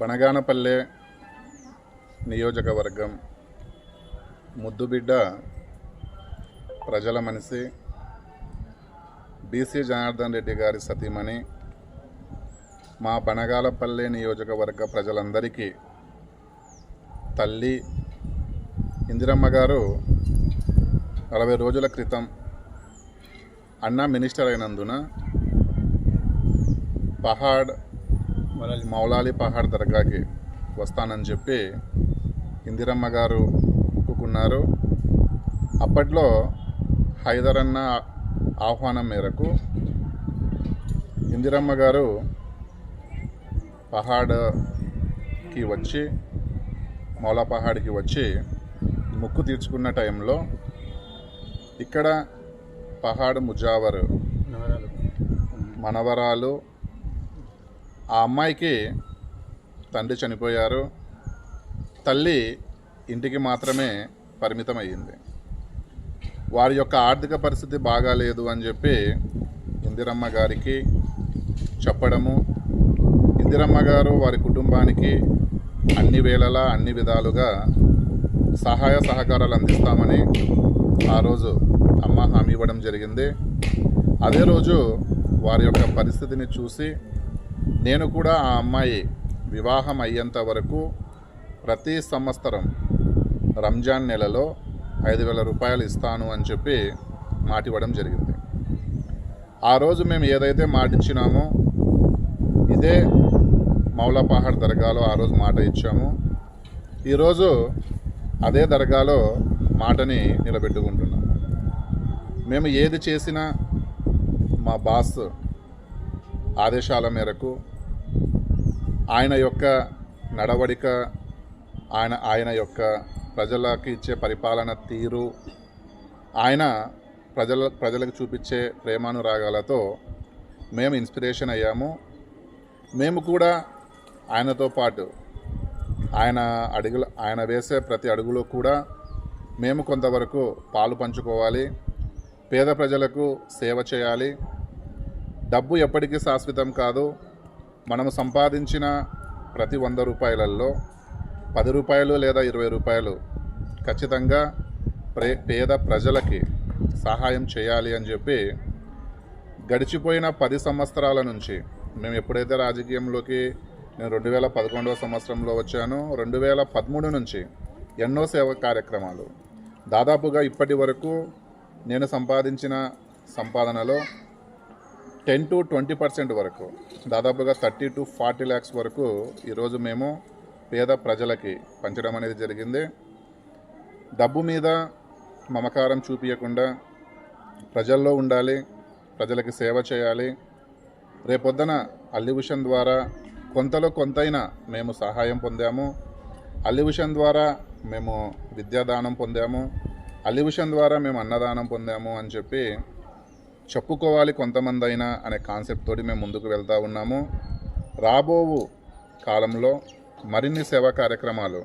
బనగానపల్లె నియోజకవర్గం ముద్దుబిడ్డ ప్రజల మనిషి బీసీ జనార్దన్ రెడ్డి గారి సతీమణి మా బనగాలపల్లె నియోజకవర్గ ప్రజలందరికీ తల్లి ఇందిరమ్మ గారు నలభై రోజుల క్రితం అన్న మినిస్టర్ అయినందున పహాడ్ మౌలాలి పహాడ్ దర్గాకి వస్తానని చెప్పి ఇందిరమ్మ గారు ఒప్పుకున్నారు. అప్పట్లో హైదర్ అన్న ఆహ్వానం మేరకు ఇందిరమ్మ గారు పహాడ్కి వచ్చి మౌలా పహాడ్కి వచ్చి ముక్కు తీర్చుకున్న టైంలో ఇక్కడ పహాడ్ ముజావర్ మనవరాలు ఆ అమ్మాయికి తండ్రి చనిపోయారు. తల్లి ఇంటికి మాత్రమే పరిమితమయ్యింది. వారి యొక్క ఆర్థిక పరిస్థితి బాగాలేదు అని చెప్పి ఇందిరమ్మ గారికి చెప్పడము. ఇందిరమ్మ గారు వారి కుటుంబానికి అన్ని వేళలా అన్ని విధాలుగా సహాయ సహకారాలు అందిస్తామని ఆ రోజు అమ్మ హామీ ఇవ్వడం జరిగింది. అదే రోజు వారి యొక్క పరిస్థితిని చూసి నేను కూడా ఆ అమ్మాయి వివాహం అయ్యేంత వరకు ప్రతి సంవత్సరం రంజాన్ నెలలో ఐదు వేల రూపాయలు ఇస్తాను అని చెప్పి మాటివ్వడం జరిగింది. ఆ రోజు మేము ఏదైతే మాట ఇచ్చినామో ఇదే మౌలాపహాడ్ దర్గాలో ఆ రోజు మాట ఇచ్చాము. ఈరోజు అదే దర్గాలో మాటని నిలబెట్టుకుంటున్నాము మేము ఏది చేసినా మా బాస్ ఆదేశాల మేరకు ఆయన యొక్క నడవడిక ఆయన ఆయన యొక్క ప్రజలకు ఇచ్చే పరిపాలన తీరు ఆయన ప్రజల ప్రజలకు చూపించే ప్రేమానురాగాలతో మేము ఇన్స్పిరేషన్ అయ్యాము. మేము కూడా ఆయనతో పాటు ఆయన అడుగుల ఆయన వేసే ప్రతి అడుగులో కూడా మేము కొంతవరకు పాలు పంచుకోవాలి పేద ప్రజలకు సేవ చేయాలి. డబ్బు ఎప్పటికీ శాశ్వతం కాదు. మనము సంపాదించిన ప్రతి వంద రూపాయలలో పది రూపాయలు లేదా ఇరవై రూపాయలు ఖచ్చితంగా ప్రే పేద ప్రజలకి సహాయం చేయాలి అని చెప్పి గడిచిపోయిన పది సంవత్సరాల నుంచి మేము ఎప్పుడైతే రాజకీయంలోకి నేను రెండు వేల పదకొండవ సంవత్సరంలో వచ్చానో రెండు వేల పదమూడు నుంచి ఎన్నో సేవ కార్యక్రమాలు. దాదాపుగా ఇప్పటి వరకు నేను సంపాదించిన సంపాదనలో టెన్ టు ట్వంటీ పర్సెంట్ వరకు దాదాపుగా థర్టీ టు ఫార్టీ ల్యాక్స్ వరకు ఈరోజు మేము పేద ప్రజలకి పంచడం అనేది జరిగింది. డబ్బు మీద మమకారం చూపించకుండా ప్రజల్లో ఉండాలి ప్రజలకి సేవ చేయాలి. రేపొద్దున అల్లివిషన్ ద్వారా కొంతలో కొంతైనా మేము సహాయం పొందాము. అల్లివిషన్ ద్వారా మేము విద్యాదానం పొందాము. అల్లివిషన్ ద్వారా మేము అన్నదానం పొందాము అని చెప్పి చెప్పుకోవాలి కొంతమంది అయినా అనే కాన్సెప్ట్ తోటి మేము ముందుకు వెళ్తూ ఉన్నాము. రాబోవు కాలంలో మరిన్ని సేవా కార్యక్రమాలు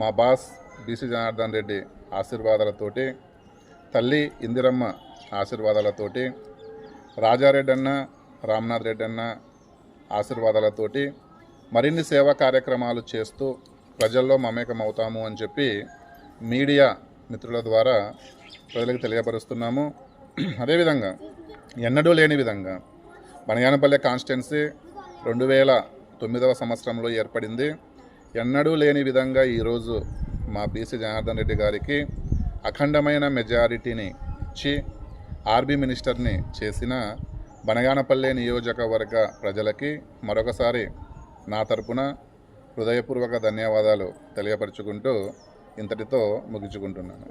మా బాస్ బీసీ జనార్దన్ రెడ్డి ఆశీర్వాదాలతోటి తల్లి ఇందిరమ్మ ఆశీర్వాదాలతోటి రాజారెడ్డి అన్న రామ్నాథ్ రెడ్డి అన్న ఆశీర్వాదాలతోటి మరిన్ని సేవా కార్యక్రమాలు చేస్తూ ప్రజల్లో మమేకం అవుతాము అని చెప్పి మీడియా మిత్రుల ద్వారా ప్రజలకు తెలియపరుస్తున్నాము. అదేవిధంగా ఎన్నడూ లేని విధంగా బనగానపల్లె కాన్స్టిట్యున్సీ రెండు వేల తొమ్మిదవ సంవత్సరంలో ఏర్పడింది. ఎన్నడూ లేని విధంగా ఈరోజు మా బీసీ జనార్దన్ రెడ్డి గారికి అఖండమైన మెజారిటీని ఇచ్చి ఆర్బీ మినిస్టర్ని చేసిన బనగానపల్లె నియోజకవర్గ ప్రజలకి మరొకసారి నా తరపున హృదయపూర్వక ధన్యవాదాలు తెలియపరుచుకుంటూ ఇంతటితో ముగించుకుంటున్నాను.